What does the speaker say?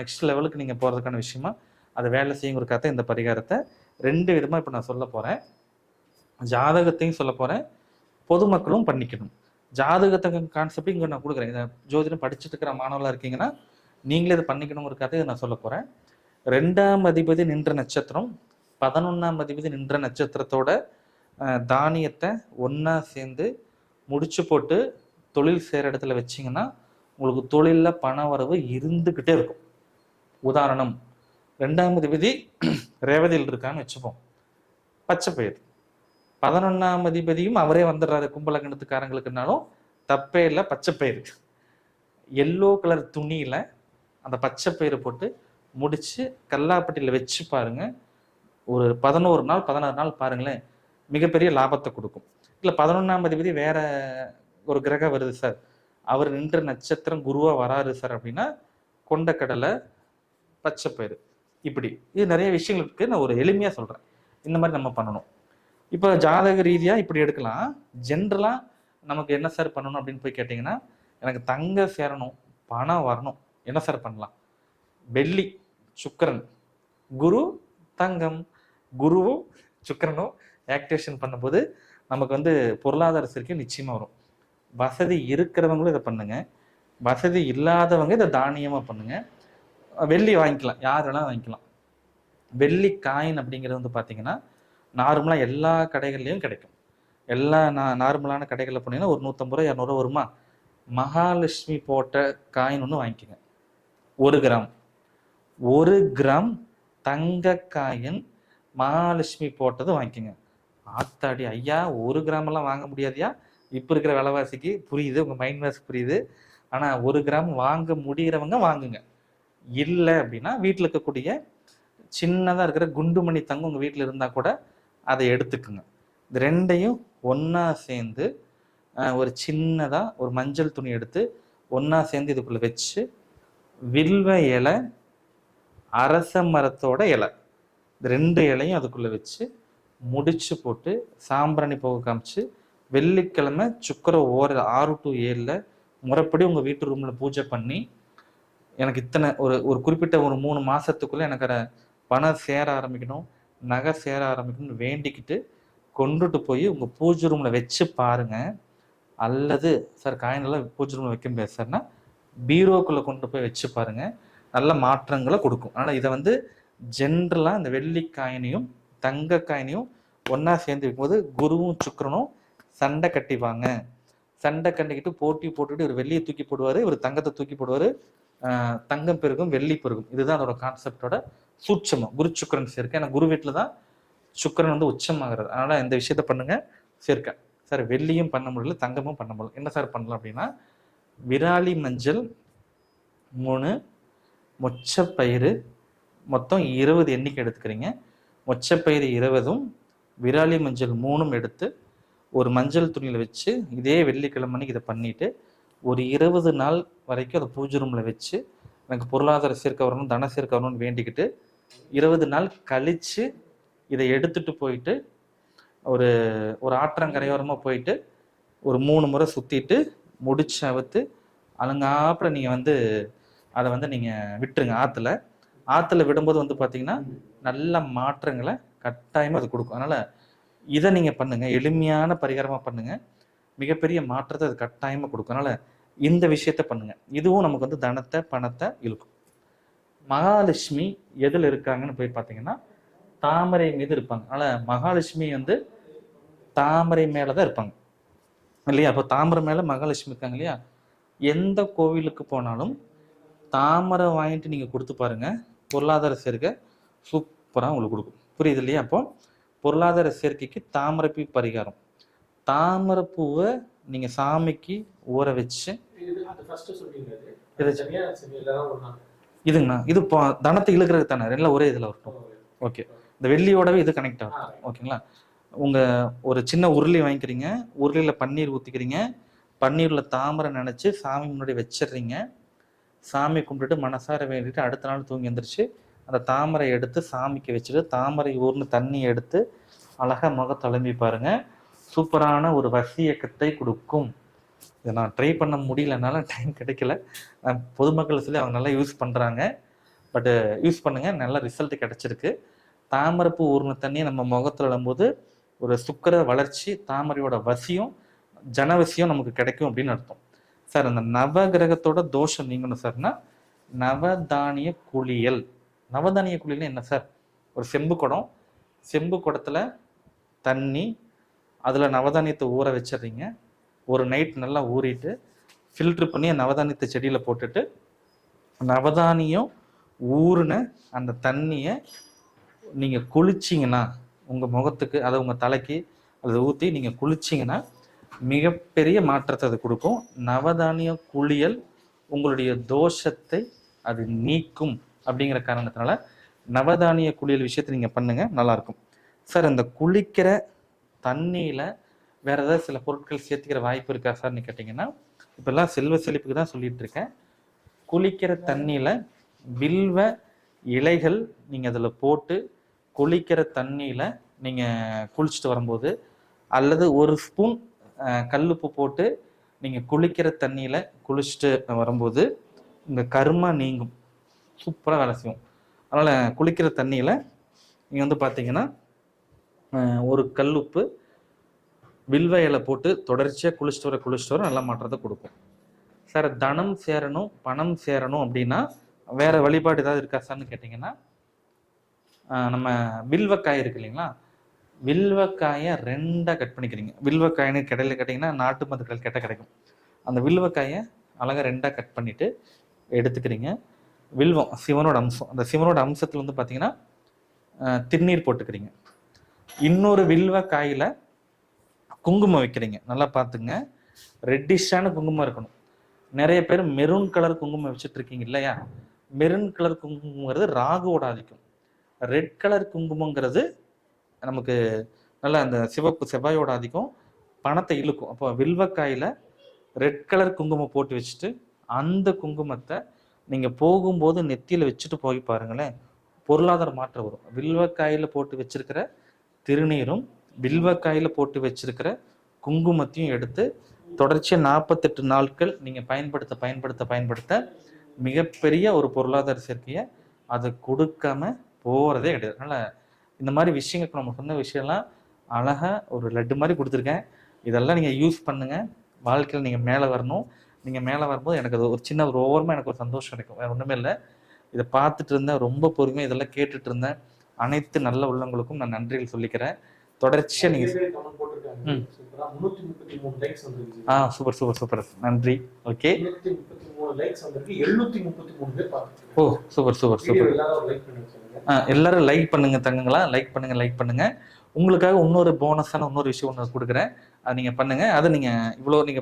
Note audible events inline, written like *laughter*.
Next லெவலுக்கு நீங்கள் போகிறதுக்கான விஷயமா அதை வேலை செய்யுங்கிறக்காக இந்த பரிகாரத்தை ரெண்டு விதமாக இப்போ நான் சொல்ல போகிறேன் ஜாதகத்தையும் சொல்ல போகிறேன் பொதுமக்களும் பண்ணிக்கணும். ஜாதகத்தை கான்செப்ட் இங்கே நான் கொடுக்குறேன். இதை ஜோதிடம் படிச்சுட்டு இருக்கிற மாணவர்களாக இருக்கீங்கன்னா நீங்களே இதை பண்ணிக்கணுங்கிற கதையை நான் சொல்ல போகிறேன் ரெண்டாம் அதிபதி நின்ற நட்சத்திரம் பதினொன்றாம் அதிபதி நின்ற நட்சத்திரத்தோட தானியத்தை ஒன்றா சேர்ந்து முடிச்சு போட்டு தொழில் செய்கிற இடத்துல வச்சிங்கன்னா உங்களுக்கு தொழிலில் பண வரவு இருந்துக்கிட்டே இருக்கும். உதாரணம் ரெண்டாவது விதி ரேவதியில் இருக்கான்னு வச்சுப்போம். பச்சை பயிர். பதினொன்றாம் அதிபதியும் அவரே வந்துடுறாரு கும்பலகணத்துக்காரங்களுக்குனாலும் தப்பே இல்லை பச்சை பயிர். எல்லோ கலர் துணியில் அந்த பச்சை பயிரை போட்டு முடித்து கல்லாப்பட்டியில் வச்சு பாருங்கள் ஒரு பதினோரு நாள் பதினாறு நாள் பாருங்களேன் மிகப்பெரிய லாபத்தை கொடுக்கும். இல்லை பதினொன்றாம் அதிபதி வேற ஒரு கிரகம் வருது சார். அவர் நின்ற நட்சத்திரம் குருவாக வராரு சார் அப்படின்னா கொண்ட கடலை பச்சைப்பயிறு இப்படி. இது நிறைய விஷயங்களுக்கு நான் ஒரு எளிமையாக சொல்கிறேன் இந்த மாதிரி நம்ம பண்ணணும். இப்போ ஜாதக ரீதியாக இப்படி எடுக்கலாம். ஜென்ரலாக நமக்கு என்ன சார் பண்ணணும் அப்படின்னு போய் கேட்டிங்கன்னா எனக்கு தங்க சேரணும் பணம் வரணும். என்ன சார் பண்ணலாம்? வெள்ளி சுக்கிரன். குரு தங்கம். குருவும் சுக்கிரனும் ஆக்டிவேஷன் பண்ணும்போது நமக்கு வந்து பொருளாதார சேர்க்கை நிச்சயமாக வரும். வசதி இருக்கிறவங்களும் இதை பண்ணுங்கள் வசதி இல்லாதவங்க இதை தானியமாக பண்ணுங்கள் வெள்ளி வாங்கிக்கலாம் யார் வேணாலும் வாங்கிக்கலாம். வெள்ளி காயின் அப்படிங்கிறது வந்து பார்த்தீங்கன்னா நார்மலாக எல்லா கடைகள்லையும் கிடைக்கும். எல்லா நா நார்மலான கடைகளில் போனீங்கன்னா ஒரு நூற்றம்பது ரூபா இரநூறுவா வருமா? மகாலட்சுமி போட்ட காயின் ஒன்று வாங்கிக்கோங்க. ஒரு கிராம். ஒரு கிராம் தங்க காயின் மகாலட்சுமி போட்டது வாங்கிக்கோங்க. ஆத்தாடி ஐயா ஒரு கிராம் எல்லாம் வாங்க முடியாதியா? இப்போ இருக்கிற விலைவாசிக்கு புரியுது உங்கள் மைண்ட் வாசி புரியுது. ஆனால் ஒரு கிராம் வாங்க முடிகிறவங்க வாங்குங்க. இல்லை அப்படின்னா வீட்டில் இருக்கக்கூடிய சின்னதாக இருக்கிற குண்டுமணி தங்கம் உங்கள் வீட்டில் இருந்தால் கூட அதை எடுத்துக்குங்க. இது ரெண்டையும் ஒன்றா சேர்ந்து ஒரு சின்னதாக ஒரு மஞ்சள் துணி எடுத்து ஒன்றா சேர்ந்து இதுக்குள்ளே வச்சு வில்வ இலை அரச மரத்தோட இலை. இந்த ரெண்டு இலையும் அதுக்குள்ளே வச்சு முடிச்சு போட்டு சாம்பிராணி போக காமிச்சு வெள்ளிக்கிழமை சுக்கர ஓர ஆறு டு ஏழில் முறைப்படி உங்கள் வீட்டு ரூமில் பூஜை பண்ணி எனக்கு இத்தனை ஒரு ஒரு குறிப்பிட்ட ஒரு மூணு மாசத்துக்குள்ள எனக்கு அதை பணம் சேர ஆரம்பிக்கணும் நகை சேர ஆரம்பிக்கணும்னு வேண்டிக்கிட்டு கொண்டுட்டு போய் உங்க பூஜை ரூம்ல வச்சு பாருங்க. அல்லது சார் காயினெல்லாம் பூஜை ரூம்ல வைக்க முடியாது சார்னா பீரோக்குள்ள கொண்டு போய் வச்சு பாருங்க. நல்ல மாற்றங்களை கொடுக்கும். ஆனால் இதை வந்து ஜென்ரலாக இந்த வெள்ளி காயினையும் தங்க காயினையும் ஒன்றா சேர்ந்து வைக்கும்போது குருவும் சுக்கரனும் சண்டை கட்டிவாங்க சண்டை கட்டிக்கிட்டு போட்டி போட்டுட்டு இவர் வெள்ளியை தூக்கி போடுவார் இவர் தங்கத்தை தூக்கி போடுவார் தங்கம் பெருகும் வெள்ளி பெருகும். இதுதான் அதோட கான்செப்டோட சூட்சமம் குரு சுக்கிரன் சேர்க்கை. ஏன்னா குரு வீட்டில் தான் சுக்கிரன் வந்து உச்சமாகிறது அதனால் இந்த விஷயத்த பண்ணுங்க சேர்க்க. சார் வெள்ளியும் பண்ண முடியல தங்கமும் பண்ண முடியல. என்ன சார் பண்ணலாம் அப்படின்னா விராலி மஞ்சள் மூணு மொச்சப்பயிறு மொத்தம் இருபது எண்ணிக்கை எடுத்துக்கிறீங்க. மொச்சப்பயிறு இருபதும் விராலி மஞ்சள் மூணும் எடுத்து ஒரு மஞ்சள் துணியில் வச்சு இதே வெள்ளிக்கிழமை இதை பண்ணிவிட்டு ஒரு இருபது நாள் வரைக்கும் அதை பூஜை ரூமில் வச்சு எனக்கு பொருளாதார சீர்க்க வரணும் தன சேர்க்கை வரணும்னு வேண்டிக்கிட்டு இருபது நாள் கழித்து இதை எடுத்துட்டு போயிட்டு ஒரு ஒரு ஆற்றங்கரையோரமாக போயிட்டு ஒரு மூணு முறை சுற்றிட்டு முடிச்சு அவுத்து அலங்காப்புல நீங்கள் வந்து அதை வந்து நீங்கள் விட்டுருங்க. ஆற்றுல ஆற்றுல விடும்போது வந்து பார்த்தீங்கன்னா நல்ல மாற்றங்களை கட்டாயமாக அது கொடுக்கும். அதனால் இதை நீங்கள் பண்ணுங்கள் எளிமையான பரிகாரமாக பண்ணுங்கள் மிகப்பெரிய மாற்றத்தை அது கட்டாயமாக கொடுக்கும். அதனால் இந்த விஷயத்த பண்ணுங்க. இதுவும் நமக்கு வந்து தனத்தை பணத்தை இழுக்கும். மகாலட்சுமி எதில் இருக்காங்கன்னு போய் பார்த்தீங்கன்னா தாமரை மீது இருப்பாங்க. அதனால் மகாலட்சுமி வந்து தாமரை மேலே தான் இருப்பாங்க. இல்லையா? அப்போ தாமரை மேலே மகாலட்சுமி இருக்காங்க இல்லையா? எந்த கோவிலுக்கு போனாலும் தாமரை வாங்கிட்டு நீங்கள் கொடுத்து பாருங்க. பொருளாதார சேர்க்கை சூப்பராக உங்களுக்கு கொடுக்கும். புரியுது இல்லையா? அப்போ பொருளாதார சேர்க்கைக்கு தாமரைப்பூ பரிகாரம். தாமரை பூவை நீங்கள் சாமிக்கு ஊற வச்சு? இதுங்கண்ணா இது இப்போ தனத்தை இழுக்கிறது தானே? ரெண்டுல ஒரே இதில் வரட்டும். ஓகே இந்த வெள்ளியோடவே இது கனெக்ட் ஆகும் ஓகேங்களா உங்க ஒரு சின்ன உருளி வாங்கிக்கிறீங்க. உருளியில பன்னீர் ஊத்திக்கிறீங்க. பன்னீர்ல தாமரை நினைச்சு சாமி முன்னாடி வச்சிடுறீங்க. சாமி கும்பிட்டுட்டு மனசார வேண்டிட்டு அடுத்த நாள் தூங்கி எந்திரிச்சு அந்த தாமரை எடுத்து சாமிக்கு வச்சுட்டு தாமரை ஊர்னு தண்ணி எடுத்து அழகா முக தழும்பி பாருங்க. சூப்பரான ஒரு வசியக்கத்தை கொடுக்கும். இதை நான் ட்ரை பண்ண முடியலனால *laughs* டைம் கிடைக்கல. பொதுமக்கள் சொல்லி அவங்க நல்லா யூஸ் பண்ணுறாங்க பட்டு யூஸ் பண்ணுங்கள் நல்ல ரிசல்ட் கிடச்சிருக்கு. தாமரைப்பூ ஊர்ன தண்ணியை நம்ம முகத்தில் இடும்போது ஒரு சுக்கர வளர்ச்சி தாமரையோட வசியம் ஜனவசியம் நமக்கு கிடைக்கும் அப்படின்னு அர்த்தம். சார் அந்த நவகிரகத்தோட தோஷம் நீங்கணும் சார்னா நவதானிய குளியல். நவதானிய குழியல் என்ன சார்? ஒரு செம்பு குடம். செம்பு குடத்தில் தண்ணி அதில் நவதானியத்தை ஊற வச்சிடுறீங்க. ஒரு நைட் நல்லா ஊறிட்டு ஃபில்ட்ரு பண்ணி அந்த நவதானியத்தை செடியில் போட்டுட்டு நவதானியம் ஊறின அந்த தண்ணியை நீங்கள் குளிச்சிங்கன்னா உங்கள் முகத்துக்கு அதை உங்கள் தலைக்கு அதை ஊற்றி நீங்கள் குளிச்சிங்கன்னா மிகப்பெரிய மாற்றத்தை அது கொடுக்கும். நவதானிய குளியல் உங்களுடைய தோஷத்தை அது நீக்கும் அப்படிங்கிற காரணத்தினால நவதானிய குளியல் விஷயத்தை நீங்கள் பண்ணுங்கள் நல்லாயிருக்கும் சார் இந்த குளிக்கிற தண்ணியில் வேற ஏதாவது சில பொருட்கள் சேர்த்துக்கிற வாய்ப்பு இருக்கா சார்னு கேட்டிங்கன்னா? இப்பெல்லாம் செல்வ செழிப்புக்கு தான் சொல்லிட்டு இருக்கேன். குளிக்கிற தண்ணியில வில்வ இலைகள் நீங்க அதுல போட்டு குளிக்கிற தண்ணியில நீங்க குளிச்சுட்டு வரும்போது அல்லது ஒரு ஸ்பூன் கல்லுப்பு போட்டு நீங்க குளிக்கிற தண்ணியில குளிச்சுட்டு வரும்போது உங்க கர்மா நீங்கும். சூப்பரா வேலை செய்யும். அதனால குளிக்கிற தண்ணியில நீங்க வந்து பாத்தீங்கன்னா அஹ், ஒரு கல்லுப்பு வில்வ இலை போட்டு தொடர்ச்சியா குளிச்சுட்டு வர குளிச்சுட்டு வர நல்ல மாற்றத்தை கொடுக்கும். சார் தனம் சேரணும் பணம் சேரணும் அப்படின்னா வேற வழிபாடு ஏதாவது இருக்கா சார்னு கேட்டிங்கன்னா நம்ம வில்வக்காய் இருக்கு இல்லைங்களா? வில்வக்காயை ரெண்டாக கட் பண்ணிக்கிறீங்க. வில்வக்காயின்னு கடையில் கேட்டிங்கன்னா நாட்டு மருந்து கடையில் கெட்ட கிடைக்கும். அந்த வில்வக்காயை அழகாக ரெண்டாக கட் பண்ணிட்டு எடுத்துக்கிறீங்க. வில்வம் சிவனோட அம்சம். அந்த சிவனோட அம்சத்தில் வந்து பார்த்தீங்கன்னா திருநீர் போட்டுக்கிறீங்க. இன்னொரு வில்வக்காயில் குங்குமம் வைக்கிறீங்க. நல்லா பார்த்துங்க. ரெட்டிஷான குங்குமம் இருக்கணும். நிறைய பேர் மெரூன் கலர் குங்குமம் வச்சுட்டு இருக்கீங்க இல்லையா? மெரூன் கலர் குங்குமங்கிறது ராகுவோட ஆதிக்கம். ரெட் கலர் குங்குமங்கிறது நமக்கு நல்லா அந்த சிவப்பு செவ்வாயோட ஆதிக்கம் பணத்தை இழுக்கும். அப்போ வில்வக்காயில் ரெட் கலர் குங்குமம் போட்டு வச்சுட்டு அந்த குங்குமத்தை நீங்கள் போகும்போது நெத்தியில் வச்சுட்டு போய் பாருங்களேன் பொருளாதார மாற்றம் வரும். வில்வக்காயில் போட்டு வச்சிருக்கிற திருநீரும் வில்வக்காயில் போட்டு வச்சிருக்கிற குங்குமத்தையும் எடுத்து தொடர்ச்சியாக நாற்பத்தெட்டு நாட்கள் நீங்கள் பயன்படுத்த பயன்படுத்த பயன்படுத்த மிகப்பெரிய ஒரு பொருளாதார சேர்க்கையை அதை கொடுக்காம போகிறதே கிடையாது. அதனால் இந்த மாதிரி விஷயங்களுக்கு நம்ம சொன்ன விஷயம்லாம் அழகாக ஒரு லட்டு மாதிரி கொடுத்துருக்கேன். இதெல்லாம் நீங்கள் யூஸ் பண்ணுங்கள் வாழ்க்கையில் நீங்கள் மேலே வரணும். நீங்கள் மேலே வரும்போது எனக்கு அது ஒரு சின்ன ஒரு ஓவரமாக எனக்கு ஒரு சந்தோஷம் கிடைக்கும். வேறு ஒன்றுமே இல்லை. இதை பார்த்துட்டு இருந்தேன். ரொம்ப பொறுமையாக இதெல்லாம் கேட்டுட்டு இருந்தேன். அனைத்து நல்ல உள்ளங்களுக்கும் நான் நன்றிகள் சொல்லிக்கிறேன். தொடர்ச்சியா நீங்க ஆ சூப்பர் சூப்பர் சூப்பர். நன்றி. ஓகே. ஓ சூப்பர் சூப்பர் சூப்பர். எல்லாரும் லைக் பண்ணி வச்சிருங்க ஆ, எல்லாரும் லைக் பண்ணுங்க தங்கங்களா? லைக் பண்ணுங்க லைக் பண்ணுங்க. உங்களுக்காக இன்னொரு போனஸான இன்னொரு விஷயம் ஒன்று கொடுக்குறேன். அதை நீங்க பண்ணுங்க. அதை நீங்க இவ்வளோ நீங்க